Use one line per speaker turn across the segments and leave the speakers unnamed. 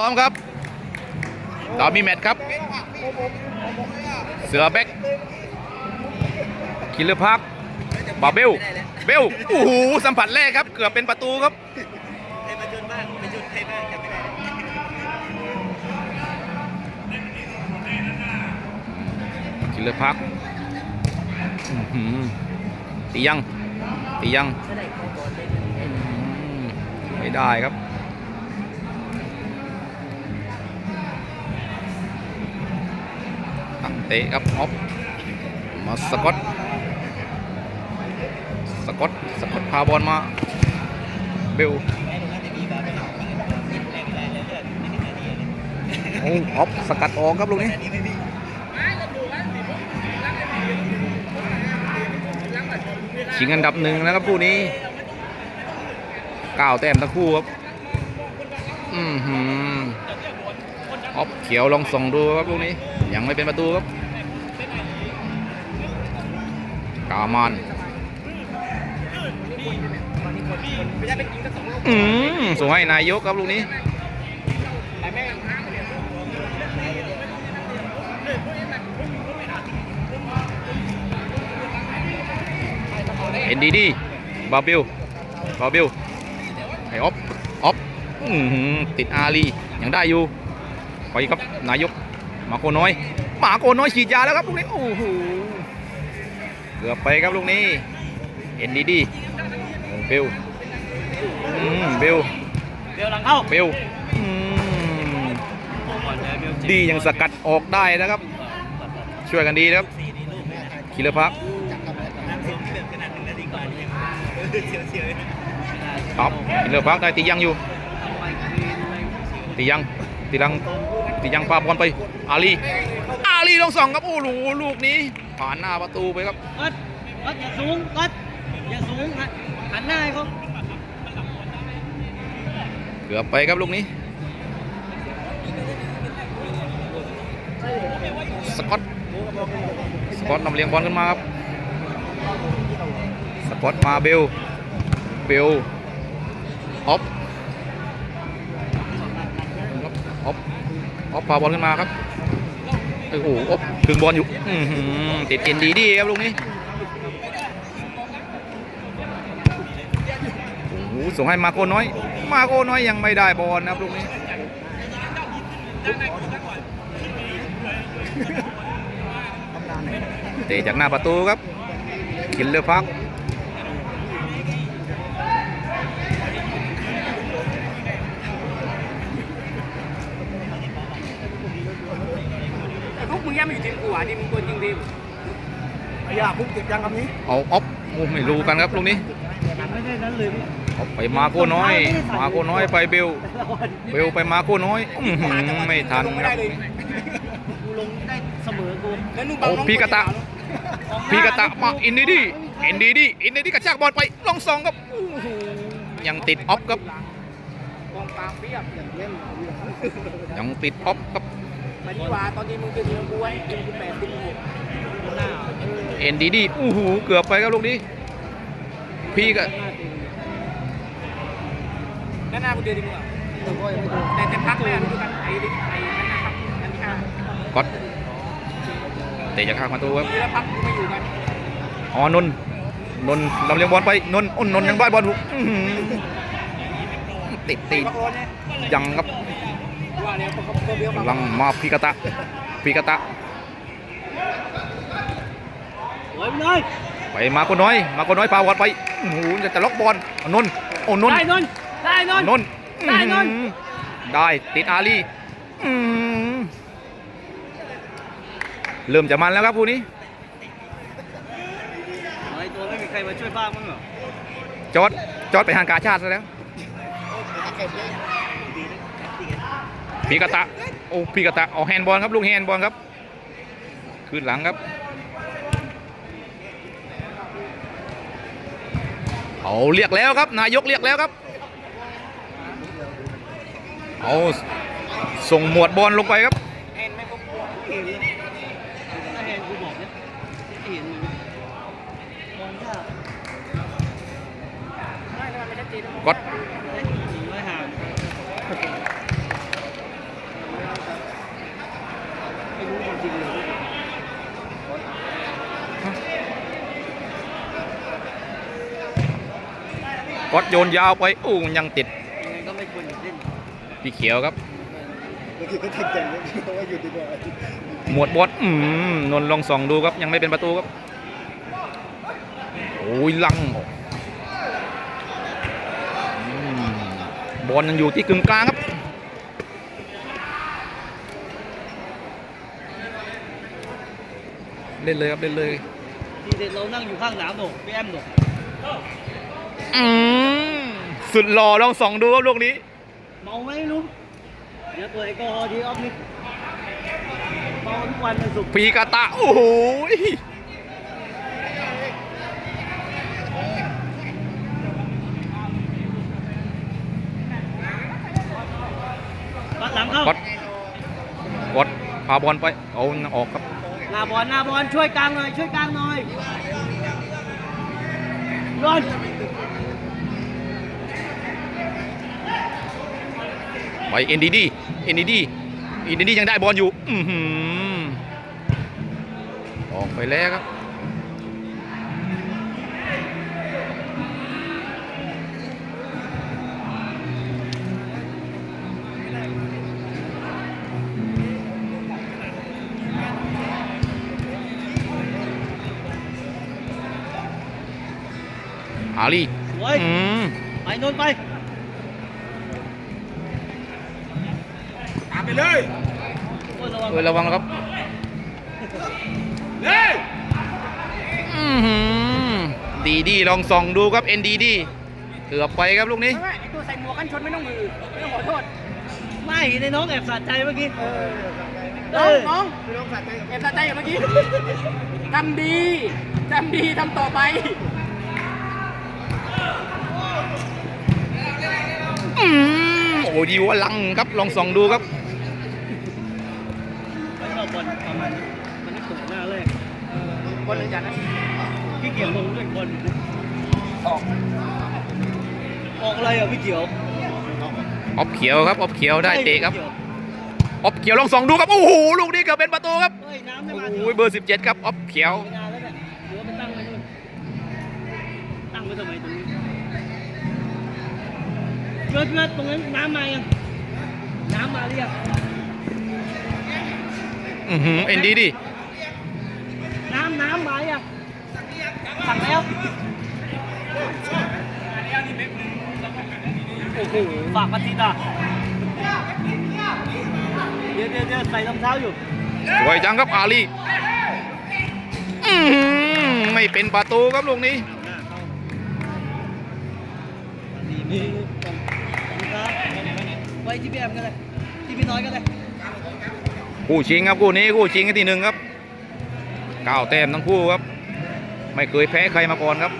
พร้อมครับดอมมีแมตครับ เสือแบ็กคิลเลอร์พักบาเบล เบล โอ้โห สัมผัสแรกครับ เกือบเป็นประตูครับ
ครมาจนบ้างไปจนใครบ้างจำไม่ได้
คิลเลอร์พักตียัง ตียัง ไม่ได้ครับ เตะครับออฟมาสกอตสกอตสกอตพาบอลมา เบลโอ้ออฟสกัดออกครับลูกนี้ชิงอันดับหนึ่งนะครับคู่นี้ก้าวแต้มทั้งคู่ครับ อือหือออฟเขียวลองส่งดูครับลูกนี้ ยังไม่เป็นประตูครับกามานอืมส่งให้นายกครับลูกนี้เอ็นดีดีบาบิลบาบิลไอออฟออฟติดอาลียังได้อยู่ไปครับนายก มาโกน้อยหมาโกน้อยฉีดยาแล้วครับลูกนี้โอ้โหเกือบไปครับลูกนี้เอ็นดีดีเบลอืมเบล
เดี๋ยวหลังเข้า
เบลอืมดียังสกัดออกได้นะครับ ช่วยกันดีนะครับคิลเลอร์พัก
น้ำสูงที่แบบขนาดหนึ่งนาทีก่อนยังเสียวเสียว
ครับคิลเลอร์พักได้ตียังอยู่ตียังตียัง ตียังปาบอลไปอาลีอาลีลงสองครับโอ้โหลูกนี้ผ่านหน้าประตูไปครับ
กัดกัดอย่าสูงกัดอย่าสูงหันหันหน้าให้เขา
เกือบไปครับลูกนี้ สกอตสกอตนำเลี้ยงบอลขึ้นมาครับสกอตมาเบลเบลออฟ ออฟพาบอลขึ้นมาครับโอ้โหออฟถึงบอลอยู่ติดเอ็นดีดีครับลูกนี้โอ้โหส่งให้มาโกน้อย มาโกน้อยยังไม่ได้บอลนะครับลูกนี้เตะจากหน้าประตูครับคินเลือพัก
พวกมึงยังไม่อยู่ทีมกูอะนี่มึงตัวจริงทีม
อย่าคุกติดยังคำนี้
เอาออฟโอ้ไม่รู้กันครับลูกนี้
ไม่ใช่นั้นเลย
ออกไปมาโกน้อย มาโกน้อยไปเบล เบลไปมาโกน้อยอื้อหือไม่ทันครับ
กูลงได้เสมอกู
โอ้พีกะตะพีกะตะมาอินดีดีอินดีดีอินดีดีกระชากบอลไปลองสองครับอู้หูยังติดออฟครับ
กองกลางเปียบอย่างเล่น
ยังติดออฟครับ
มาดีว่าตอนนี้มึงจะทีมกูไว้ทีมกูแปดทีมกูหน้า
เอ็นดีดีอู้หูเกือบไปครับลูกนี้ พี่ก็
ด้านหน้ากูเดือดดีกว่าแต่แต่พักเลยดูกันไอ้ไอ้นั่นนะครับอันที่ห้า
ก๊อตเตะจากข้างประตูครับ
ทีละพักกูไม่อยู่กัน
อ๋อนนท์นนท์ลำเลียงบอลไปนนท์อ้นนนท์ยังได้บอลถูกอื้อหือติดติด
พักร้อนเนี่ย
ยังครับ กำลังมาพีกะตะพีกะตะ
โอ้ยเลย
ไปมาโกน้อย มาโกน้อยพาบอลไปโอ้โหจะจะล็อกบอลเอานนท์โอ้นนท์
ได้นนได้นน
นนท์
ได้นนท์
อื้อหือได้ติดอาลีอื้อหือเริ่มจะมันแล้วครับคู่นี้
ไอ้ตัวไม่มีใครมาช่วยบ้างมั้งเหรอ
จอดจอดไปทางกาชาติซะแล้ว พีกะตะโอ้พีกะตะเอาแฮนด์บอลครับลูกแฮนด์บอลครับขึ้นหลังครับเอาเรียกแล้วครับ นายกเรียกแล้วครับเอาส่งหมวดบอลลงไปครับ
กกูเห็นเลยถ้าเห็นกูบอกเนี่ยเห็นเลยมองยากไม่แล้วมันไม่ชัดเจน
ก๊อต
ไม่ห่าง ริงๆเลย
กดโยนยาวไปอู้ยังติด
ยังไงก็ไม่ควรหยุดเล่น
พี่เขียวครับ
บางทีก็แข่งๆเพราะว่าหยุดดีกว่า
หมวดบดอืมนนท์ลองส่องดูครับยังไม่เป็นประตูครับโอ้ยลังอืมบอลยังอยู่ที่กึ่งกลางครับเล่นเลยครับเล่นเลย
ทีเด็ดเรานั่งอยู่ข้างหนามหนูพี่แอมหนู
อืม สุดหล่อลองส่องดูครับลูกนี้
เมาไหมไม่รู้เดี๋ยวตัวไอ้กอฮอล์ดีออฟนี่เมาทุกวันวันศุกร์
ปีกาตะโอ้โหย
ปัดหลังเข้า ก
ดกดพาบอลไป เอาออกครับ
หน้าบอลหน้าบอลช่วยกลางหน่อย ช่วยกลางหน่อยรอน
ไปเอ็นดีดีเอ็นดีดีเอ็นดีดียังได้บอลอยู่ อือหือออกไปแล้วครับอาลี
สวย
อืม
ไปโนนไป
ตามไป เลย
โอ้ยระวัง
เออระวังนะครับ
เฮ้ย
อื้อหือดีดีลองส่องดูครับเอ็นดีดีเกือบไปครับลูกนี้
ไอ้ตัวใส่หมวกกันชนไม่ต้องมือไม่ต้องขอโทษไม่ในน้องแอบสะใจเมื่อกี้
เออ
เอ
น้อง
อ
น้องคือน้องสัตว์ใจเอ็มสัตว์ใจเมื่อกี้ทำดีทำดีทำต่อไป
อืมโอ้ดีว่าลังครับลองส่องดูครับ
บอล
เลยจัดนะ
พี่เกี่ยวลงด้วยบอลออกออกอะไรอะพี่เกี่ยว
ออฟเขียวครับออฟเขียวได้เตะครับ
กี่ยว
ออฟเขียวลองส่องดูครับโอ้โหลูกนี้เกือบเป็นประตูครับ
เฮ้ยน้ำไม่
โอ้
มา
โหเบอร์17ครับออฟเขียว
ไม่นานแล้วเนี่ยหรือว่ามันตั้งไว้นู่นตั้งไว้ทำไมตรงนี้เพื่อนเพื่อนตรงนั้นน้ำมายังน้ำมาหรือยัง
อือหือเอ็นดีดี
น้ำน้ำมายังสั่งแล้วโอ้โหฝากมาทีตาเดี๋ยวเดี๋ยวเดี๋ยวใส่รองเท้าอยู่
สวยจังครับอาลีอือหือไม่เป็นประตูครับลูกนี้
หน้าเข้าดีมีครับไว้ที่พี่แอมกันเลยที่พี่น้อยกันเลย
คู่ชิงครับคู่นี้คู่ชิงกันที่หนึ่งครับ เก้าแต้มทั้งคู่ครับ ไม่เคยแพ้ใครมาก่อนครับ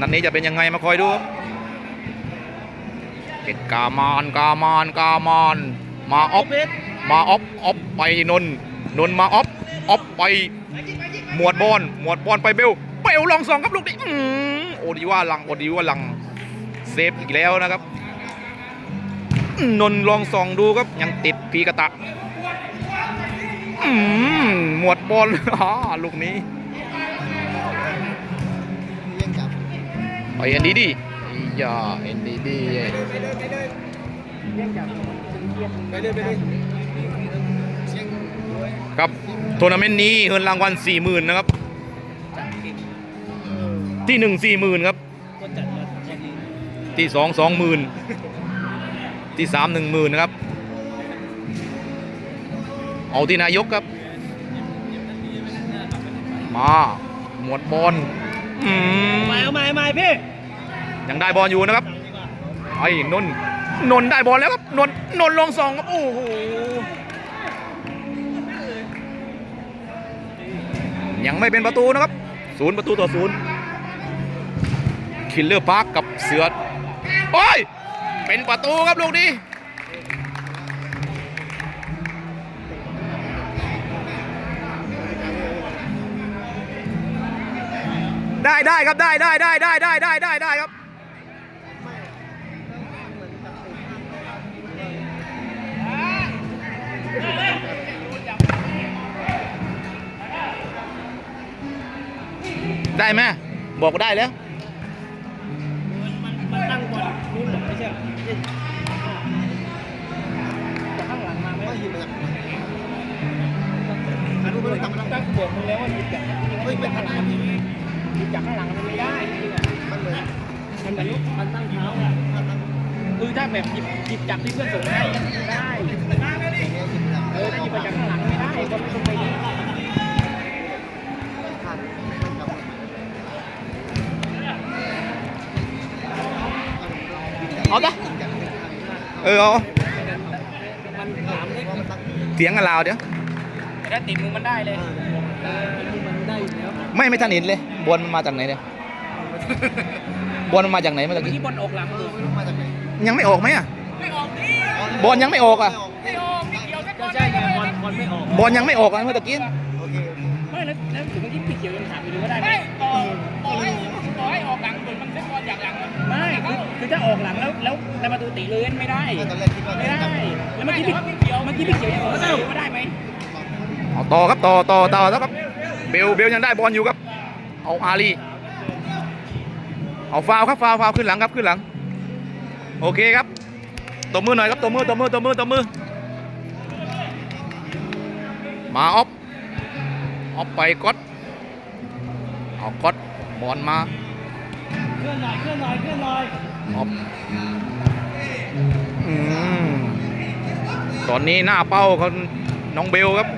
นัดนี้จะเป็นยังไงมาคอยดูครับเก็ดกามานกามานกามานมาออฟมาออฟออฟไปนนนนมาออฟออฟไปหมวดบอลหมวดบอลไปเบลเบลลองสองครับลูกนี้อโอดีว่าลังโอดีว่าลังเซฟอีกแล้วนะครับ นนลองส่องดูครับยังติดพีกระตะ หมวดบอลอ่าลูกนี้ไปเอ็นดีดีอย่าเอ็นดีดี
เลี้ยงจับไปเลยไปเลย
ครับทัวร์นาเมนต์นี้เงินรางวัลสี่หมื่นนะครับ ที่หนึ่งสี่หมื่นครับ ที่สองสองหมื่นที่สามหนึ่งหมื่นนะครับ เอาที่นายกครับ มาหมวดบอลอืม
เอาใหม่เอาใหม่เอาใหม่พี่
ยังได้บอลอยู่นะครับ
สั่งดีกว่า
ไอ้นนท์นนท์ได้บอลแล้วครับนนท์นนท์ลงสองครับ โอ้โห ยังไม่เป็นประตูนะครับศูนย์ประตูต่อศูนย์คิลเลอร์พาร์คกับเสือโอ้ย เป็นประตูครับลูกนี้ ได้ได้ครับได้ได้ได้ได้ได้ได้ได้ได้ครับได้ไหมบอกได้แล้ว
มันตั้งบอลนู่นไม่ใช่ข้างหลังมาไม
เลย
บวกมึงแล้วว่าหยุดแบบไม่เป็นขนาดนี้ จากข้างหลังมันไม่ได้จริงๆอะ
มันเหมือน
มันแบบมันตั้งเท้าอะคือถ้าแบบหยิบหยิบจากที่เพื่อนส่งให้ได้เออถ้าหยิบมาจากข้างหลังไม่ได้บอลไม่ตรงไป
เอาจ้ะเออเอา
เสี
ยงกันลาวเดี๋ยว
แต่ถ้าติดมือมันได้เลยเออติดมือมันได้อยู่แล้ว
ไม่ไม่ทันเห็นเลย บอลมันมาจากไหนเนี่ยบอลมันมาจากไหนเมื่อกี้
ที่บอลออกหลังเลย
มาจากไหน
ยังไม่ออกไหมอะ
ไม่ออกดิ
บอลยังไม่ออกอะ
ไม่ออกไม่เกี่ยวกันก็ใช่ไงบอลบอลไม่ออก
บอลยังไม่ออกอะเมื่อกี้
โอเค
ไม่แล้วแล้วถึงที่ปิดเกี่ยวยังถามอยู่เลยว่าได้ไหมต่อต่อให้ต่อให้ออกหลังเหมือนมันเล่นบอลจากหลังไม่คือคือถ้าออกหลังแล้วแล้วในประตูตีเลยไม่ได้
ตอนแรกคิดว่า
ไม่ได้แล้วเมื่อกี้พี่เกี่ยวเมื่อกี้พี่เกี่ยวยังบอกว่าไม่ได้ไหม
เอาต่อครับต่อต่อต่อแล้วครับเบลเบลยังได้บอลอยู่ครับ เอาอาลีเอาฟาวล์ครับฟาวล์ฟาวล์ขึ้นหลังครับขึ้นหลัง โอเคครับตบมือหน่อยครับตบมือตบมือตบมือตบมือ มาออฟออฟไปก๊อตเอาก๊อตบอลมา
เคลื่อนหน่อยเคลื่อนหน่อยเคลื่อนหน่อย
ออฟอืมตอนนี้หน้าเป้าเขาน้องเบลครับ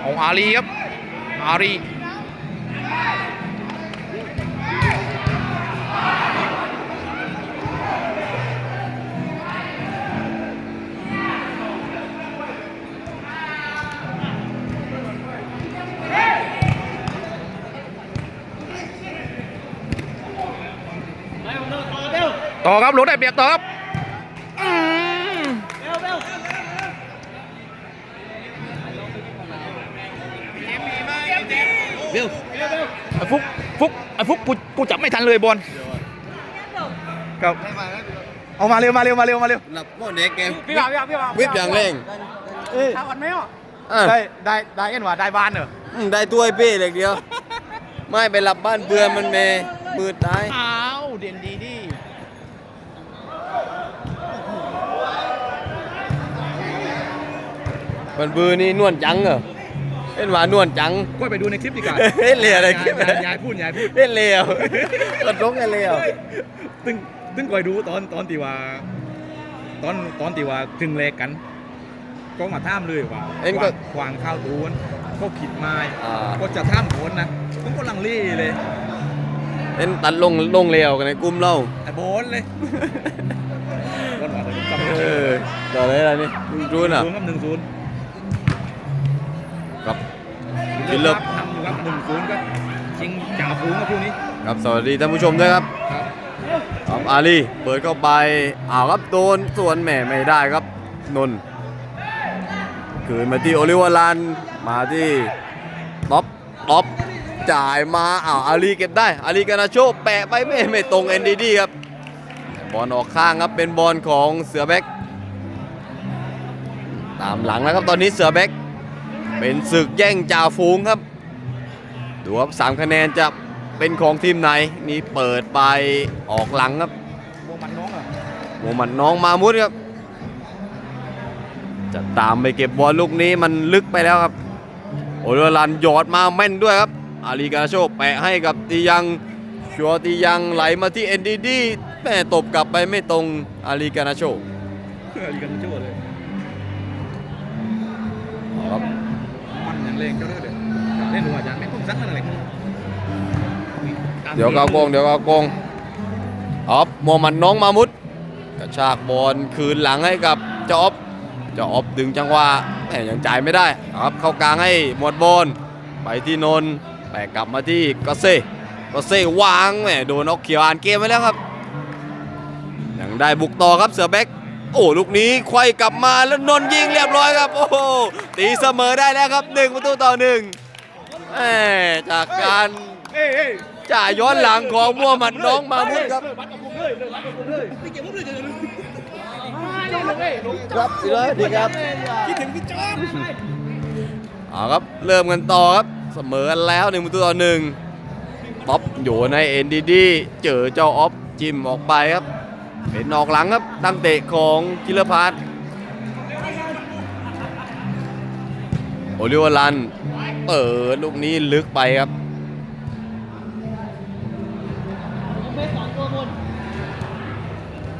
เอาอารีครับอารี ต่อครับหลงได้เปรียบต่อครับ ฟุกฟุกไอ้ฟุกกูกูจับไม่ทันเลยบอลครับ
ได้มาแล้ว
เอามาเร็วมาเร็วมาเร็วมาเร็ว
หลับโม่เด็กเกม
พี่บ่าวพี่บ่าวพี่บ่าว
วิบอย่างเร่ง
ถามก่อนไหมอะ
อะ
ได้ได้ได้เอ็นว่าได้บ้านเหรอ
อืมได้ถ้วยเป้เล็กเดียว ไม่ไปหลับบ้านเบือนมันเมมืดตาย
อ้าวเด่นดีดี
มันเบือนี่นวลจังเหรอ เล่นว่านวลจัง
ก็ไปดูในคลิปดีกว่า
เล่นเลียอะไรคลิป
ยายยายพูดยายพูด
เล่นเลียวกดลงกันเลียว
ตึ้งตึ้งคอยดูตอนตอนตีว่า ตอนตอนตีว่าถึงเลกกัน ก็มาท่ามเลยว่า
เอ็นก็
ขวางข้าวตูนก็ขิดไม้
อ่า
ก็จะท่ามโขนนะผมก็ลังเล่เลย
เล่นตัดลงลงเลียวกันในกลุ่มเรา
ไอ้โบนเลยบอลหวานเลยกลับ
เออต่อเลยอะไรนี่รู้น่ะ
ศูนย์ครับหนึ่งศูนย์
ครับกินเลิฟ
ทำอยู่ครับหนึ่งศูนย์ก็ชิงจ่าฝูงครับคู่นี้
ครับสวัสดีท่านผู้ชมด้วย
ครับ
ครับอาลีเปิดเข้าไปอ้าวครับโดนส่วนแหม่ไม่ได้ครับนนท์คืนมาที่โอลิวอร์ลันมาที่ท็อปท็อปจ่ายมาอ้าวอาลีเก็บได้อาลีกานาโชแปะไปไม่ไม่ตรง NDD ครับบอลออกข้างครับเป็นบอลของเสือแบ็กตามหลังแล้วครับตอนนี้เสือแบ็ก เป็นศึกแย่งจ่าฝูงครับ ดูครับสามคะแนนจะเป็นของทีมไหน นี่เปิดไปออกหลังครับ
โบมันน้องเหรอ
โมมันน้องมามุดครับ จะตามไปเก็บบอลลูกนี้มันลึกไปแล้วครับ โอเลรันหยอดมาแม่นด้วยครับ อาลีกาโชแปะให้กับตียังชัวร์ตียังไหลมาที่เอ็นดีดีแม่ตบกลับไปไม่ตรงอาลีกานาโช
เออกันชั่วเลย
ครับ
มันอย่างเร่งเจ้าเด้อเด้อเล่นหัวอย่างไม่คุ้มซักนั่นแหละ
เดี๋ยวกาวโกงเดี๋ยวกาวโกงออฟโมมันน้องมามุดกระชากบอลคืนหลังให้กับเจ้าออฟเจ้าออฟดึงจังหวะแหม่ยังจ่ายไม่ได้ครับเข้ากลางให้หมวดบอลไปที่นนท์แปะกลับมาที่กอเซ่กอเซ่วางแหมโดนออกเขียวอ่านเกมไปแล้วครับ ยังได้บุกต่อครับเสือแบ็ก โอ้ลูกนี้ไขว้กลับมาแล้วนนท์ยิงเรียบร้อยครับ โอ้โหตีเสมอได้แล้วครับหนึ่งประตูต่อหนึ่งแหมจากการ
เอ้ยเอ้ย
จ่ายย้อนหลังของมัวหมัดน้องมามุดครับครับสิเลยดีครับ
คิดถึงพี่จอม
เอาครับเริ่มกันต่อครับเสมอกันแล้วหนึ่งประตูต่อหนึ่งท็อปโยนให้เอ็นดีดีเจอเจ้าออฟจิ้มออกไปครับ เป็นออกหลังครับตั้งเตะของกิลพาร์โอลิวลันเปิดลูกนี้ลึกไปครับ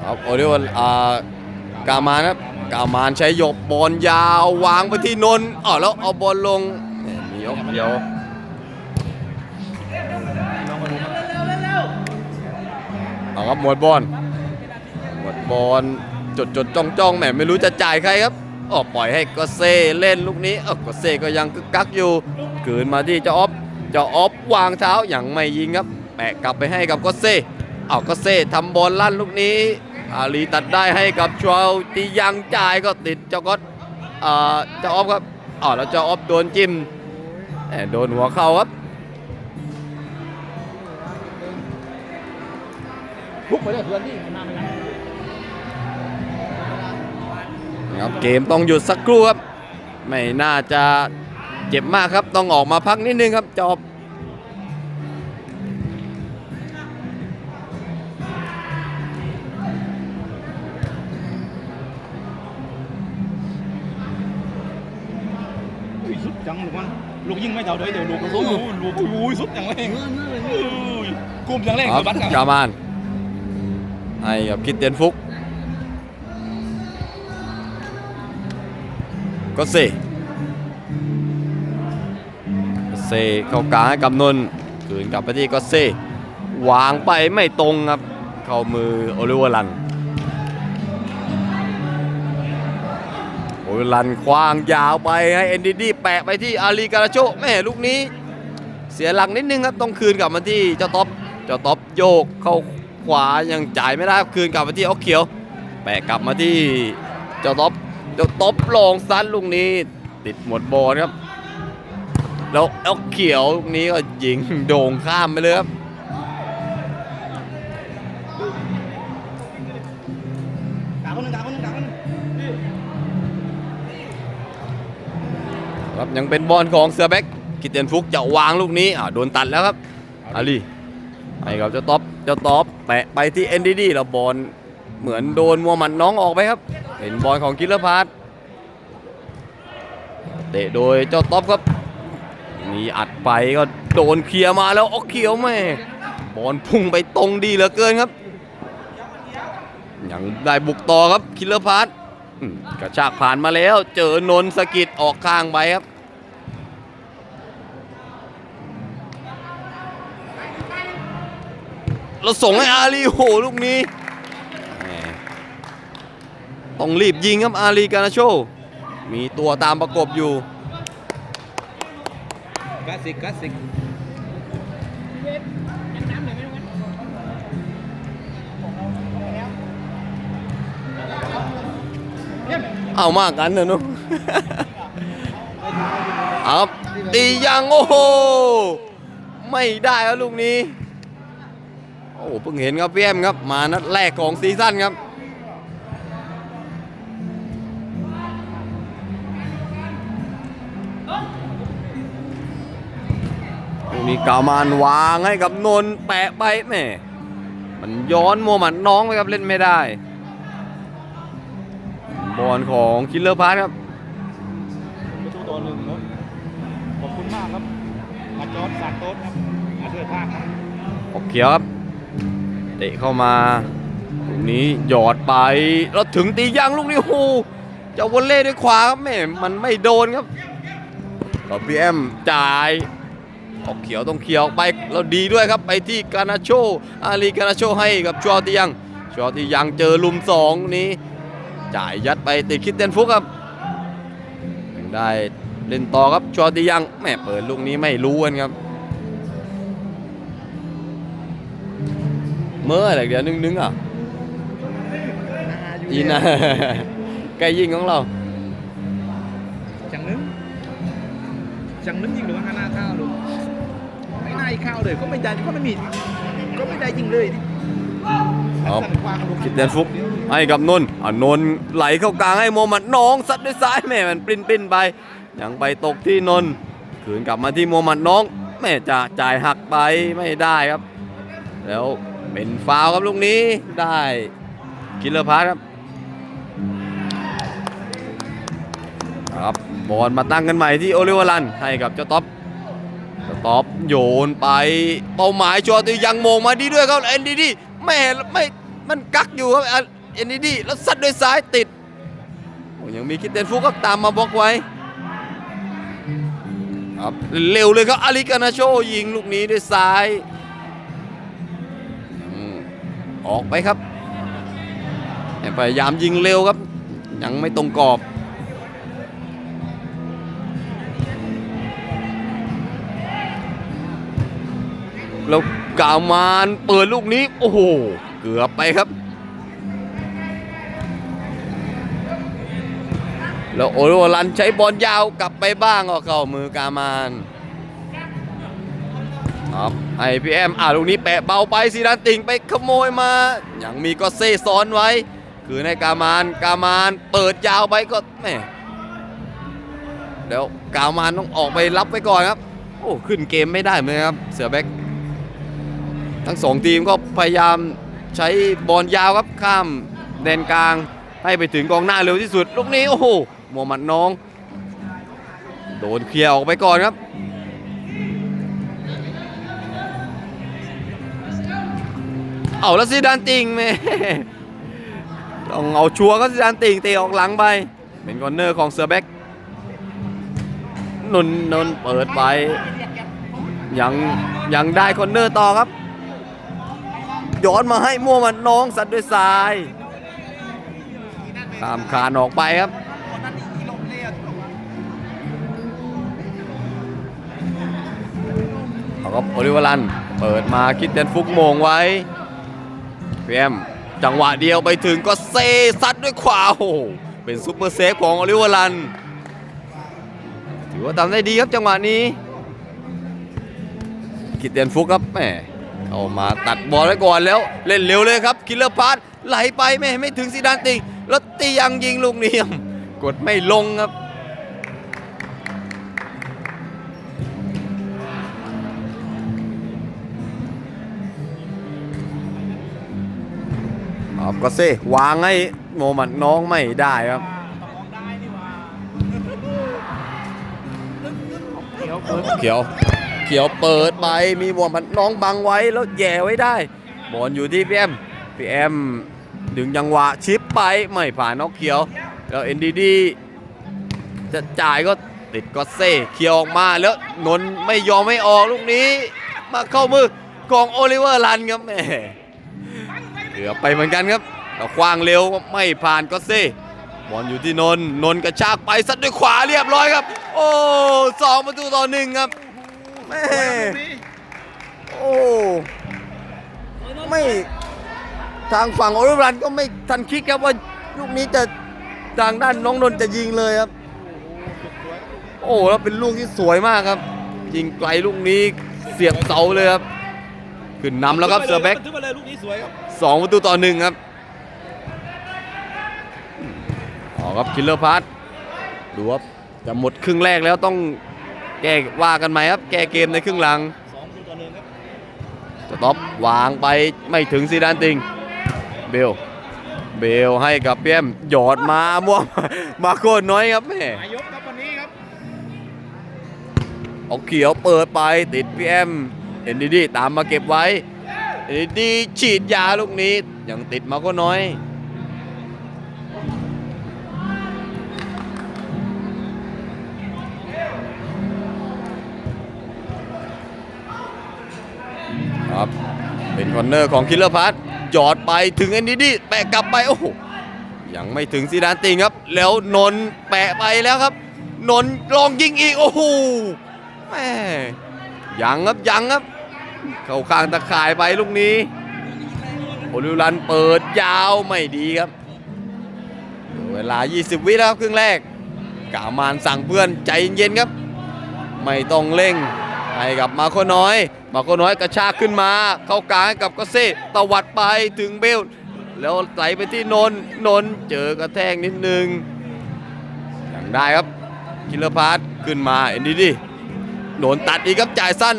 ครับโอลิวอร์อ่ากามานครับกามานใช้หยบบอลยาววางไปที่นนท์อ๋อแล้วเอาบอลลงมีออกเดียวเอาครับหมวดบอล บอลจดจดจ้องจ้องแหมไม่รู้จะจ่ายใครครับออกปล่อยให้ก็เซ่เล่นลูกนี้เออก็เซ่ก็ยังกึกกักอยู่คืนมาที่เจ้าออฟเจ้าออฟวางเท้าอย่างไม่ยิงครับแปะกลับไปให้กับก็เซ่เอาก็เซ่ทำบอลลั่นลูกนี้ อาลีตัดได้ให้กับชาวตียังจ่ายก็ติดเจ้าก็อ่าเจ้าออฟครับอ๋อแล้วเจ้าออฟโดนจิ้มแหม่โดนหัวเข่าครับ
พุกไปเลยเพื่อนที่ มาไม่ได้
ครับเกมต้องหยุดสักครู่ครับ ไม่น่าจะเจ็บมากครับ ต้องออกมาพักนิดนึงครับจอบ
อุ้ยสุดจังลูกมันลูกยิงไม่เท่าเดิมเดี๋ยวลูกลูกลูกอุ้ยสุดจังเลยอุ้ยกุมจังเลย
ครับ
บัตรกัน
กามานให้กับคิดเตียนฟุก ก็เซเซเข้ากลางให้กับนนคืนกลับไปที่ก็เซวางไปไม่ตรงครับ เข้ามือโอลิเวอร์ลันโอลิเวอร์ลันคว้างยาวไปให้เอ็นดีดีแปะไปที่อาลีการาโชแม่ลูกนี้ เสียหลักนิดนึงครับต้องคืนกลับมาที่เจ้าท็อปเจ้าท็อปโยกเข้าขวายังจ่ายไม่ได้ครับคืนกลับมาที่เอาเขียว แปะกลับมาที่เจ้าท็อป เจ้าท็อปลงซัดลูกนี้ ติดหมดบอลครับ แล้วเอาเขียวลูกนี้ก็ยิงโด่งข้ามไปเลยครับ
ด่าคนนึงด่าคนนึงด่าคนนึง
ครับยังเป็นบอลของเสือแบ็กกิตเตียนฟุกจะวางลูกนี้อ่าโดนตัดแล้วครับอาลีให้กับเจ้าท็อปเจ้าท็อปแปะไปที่เอ็นดีดีแล้วบอลเหมือนโดนมัวหมันน้องออกไปครับ เป็นบอลของกิลเลอร์พาร์ตเตะโดยเจ้าท็อปครับมีอัดไปก็โดนเคลียร์มาแล้วโอ้เขียวแม่บอลพุ่งไปตรงดีเหลือเกินครับยังได้บุกต่อครับคิลเลอร์พาร์ตกระชากผ่านมาแล้ว เจอนนท์สกิดออกข้างไปครับเราส่งให้อาลีโหลูกนี้ ต้องรีบยิงครับอาลีกานาโช มีตัวตามประกบอยู่
คลาสสิกคลาสสิก
เอามากกันนะนุเอาครับตียังโอ้โห ไม่ได้ครับลูกนี้ โอ้เพิ่งเห็นครับพี่แอมครับ มานัดแรกของซีซั่นครับ นี้กามานวางให้กับนนท์แปะไปแหม่มันย้อนมัวหมันน้องไปครับเล่นไม่ได้ บอลของคิลเลอร์พาร์ครับ
ประตูตัวหนึ่งครับขอบคุณมากครับอาจอร์ดสากโต๊ดครับอาเชิดภาคครับ
ออกเขียวครับเตะเข้ามาลูกนี้หยอดไป แล้วถึงตียังลูกนี้โอ้โหเจะวอลเล่ด้วยขวาครับแม่มันไม่โดนครับต่อพีเอ็มจ่าย ออกเขียวต้องเขียวไปแล้วดีด้วยครับไปที่กานาโชอาลีกานาโชให้กับชัวตียังชัวตียังเจอลุมสองนี้ จ่ายยัดไปติดคิดเตียนฟุกครับยังได้เล่นต่อครับชัวตียังแม่เปิดลูกนี้ไม่รู้กันครับ เมื่อไรเดี๋ยวนึงนึงอะยีน่าใกล้ยิงของเรา
จังนึงจังนึงยิงหรือว่าหน้าข้าวดู ไม่น่าอีกข้าวเลยก็ไม่ได้ก็ไม่มีก็ไม่ได้ยิงเลยดิ
เอา
สั่นกวางลูก
คิดเดนฟุกให้กับนนท์อะนนท์ไหลเข้ากลางให้โมมัดน้องซัดด้วยซ้ายแม่มันปริ้นปริ้นไป ยังไปตกที่นนท์คืนกลับมาที่โมมัดน้องแแม่จะจ่ายหักไปไม่ได้ครับ แล้วเป็นฟาวล์ครับลูกนี้ได้กิลเลอร์พาสครับครับบอลมาตั้งกันใหม่ที่โอลิเวอร์ลันให้กับเจ้าท็อป เจ้าท็อปโยนไปเป้าหมายชัวร์ตียังโมงมาดีด้วยครับเอ็นดีดีแม่ไม่มันกักอยู่ครับเอ็นดีดีแล้วซัดด้วยซ้ายติดโอ้ยังมีคิดเตนฟุกก็ตามมาบล็อกไว้ครับเร็วเลยครับอาริกานาโชยิงลูกนี้ด้วยซ้ายอออกไปครับพยายามยิงเร็วครับ ยังไม่ตรงกรอบ แล้วกาวมานเปิดลูกนี้ โอ้โห เกือบไปครับ แล้วโอโรลันใช้บอลยาวกลับไปบ้างก็เข้ามือกามานครับไอพีเอ็มอ่าลูกนี้แปะเบาไปซีดานติงไปขโมยมายังมีก็เซ่ซ้อนไว้ คือในกามานกามานเปิดยาวไปก็แม่เดี๋ยวกามานต้องออกไปรับไปก่อนครับ โอ้ขึ้นเกมไม่ได้เหมือนกันครับ เสือแบ็ก ทั้งสองทีมก็พยายามใช้บอลยาวครับข้ามแดนกลาง ให้ไปถึงกองหน้าเร็วที่สุด ลูกนี้โอ้โหหมวมัดน้อง โดนเคลียร์ออกไปก่อนครับเอาแล้วซีดานติงแม่ต้องเอาชัวร์ก็ซีดานติงเตะออกหลังไป เป็นคอนเนอร์ของเซอร์แบ็กนนนนเปิดไปยังยังได้คอนเนอร์ต่อครับ ย้อนมาให้มั่วมันน้องสัตว์ด้วยซ้ายตามคานออกไปครับเอาครับโอลิวอร์ลัน เปิดมาคิดเดนฟุกโมงไว้เพียมจังหวะเดียวไปถึงก็เซซัดด้วยขวาโอ้เป็นซุปเปอร์เซฟของโอลิวอร์ลัน ถือว่าทำได้ดีครับจังหวะนี้คิดเดนฟุกครับแหม เข้ามาตัดบอลไว้ก่อนแล้วเล่นเร็วเลยครับคิลเลอร์พาสไหลไปไม่ไม่ถึงซีดานติงแล้วตียังยิงลูกนี้กดไม่ลงครับครับก็เซ่วางให้โมมันน้องไม่ได้ครับ
เดี๋ยวเปิด
เขียว เขียวเปิดไปมีบอลมันน้องบังไว้แล้วแย่ไว้ได้บอลอยู่ที่พี่เอ็มพี่เอ็มดึงจังหวะชิปไปไม่ผ่านน้อกเขียว แล้วเอ็นดีดีจะจ่ายก็ติดก็เซ่เขียวออกมาแล้วนนไม่ยอมไม่ออกลูกนี้มาเข้ามือของโอลิเวอร์ลันครับแม่เกือบไปเหมือนกันครับแต่ควางเร็วไม่ผ่านก็เซ่บอลอยู่ที่นนนนกระชากไปซัดด้วยขวาเรียบร้อยครับ โอ้สองประตูต่อหนึ่งครับ ม่โอ้ไม่ทางฝั่งโอลิเวอร์ลันก็ไม่ทันคิดครับว่าลูกนี้จะทางด้านน้องนนท์จะยิงเลยครับ โอ้แล้วเป็นลูกที่สวยมากครับ ยิงไกลลูกนี้เสียบเสาเลยครับขึ้นนำแล้วครับเซอร์แบ็ก
ทึกไปเลยลูกนี้สวยครับ
สองประตูต่อหนึ่งครับอ๋อครับคิลเลอร์พาร์ทดูว่าจะหมดครึ่งแรกแล้วต้อง แก้ว่ากันไหมครับ แก้เกมในครึ่งหลัง
สองประตูต่อหนึ่งครับ
จะท็อปวางไปไม่ถึงซีดานติง เบล เบลให้กับเปียมหยอดมาม่วงมาโคตรน้อยครับแม่
นายกครับวันนี้ครับ
เอาเขียวเปิดไปติดพีเอ็มเอ็นดีดีตามมาเก็บไว้เอ็นดีดีฉีดยาลูกนี้ยังติดมาก็น้อย เป็นคอนเนอร์ของคิลเลอร์พาร์ทจอดไปถึงเอ็นดีดีแปะกลับไปโอ้โหยังไม่ถึงซีดานติงครับ แล้วนนท์แปะไปแล้วครับ นนท์ลองยิงอีกโอ้โหแม่ยังครับยังครับ เข้าข้างตะข่ายไปลูกนี้โอลิวรันเปิดยาวไม่ดีครับ เวลา 20 วิแล้วครับครึ่งแรกกามานสั่งเพื่อนใจเย็นครับ ไม่ต้องเร่งให้กับมาโคน้อย มาโคน้อยกระชากขึ้นมา เข้ากลางกับกเซ่ตวัดไปถึงเบล แล้วไหลไปที่นนนนเจอกระแทกนิดนึงยังได้ครับคิลล์พาร์ทขึ้นมาเอ็นดีดีโดนตัดอีกครับจ่ายสั้น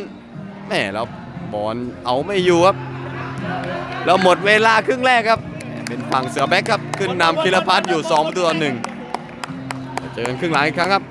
แม่แล้วบอลเอาไม่อยู่ครับแล้วหมดเวลาครึ่งแรกครับ เป็นฝั่งเสือแบ็คครับ ขึ้นนำคิรพัฒน์อยู่2ประตูต่อหนึ่งเจอกันครึ่งหลังอีกครั้งครับ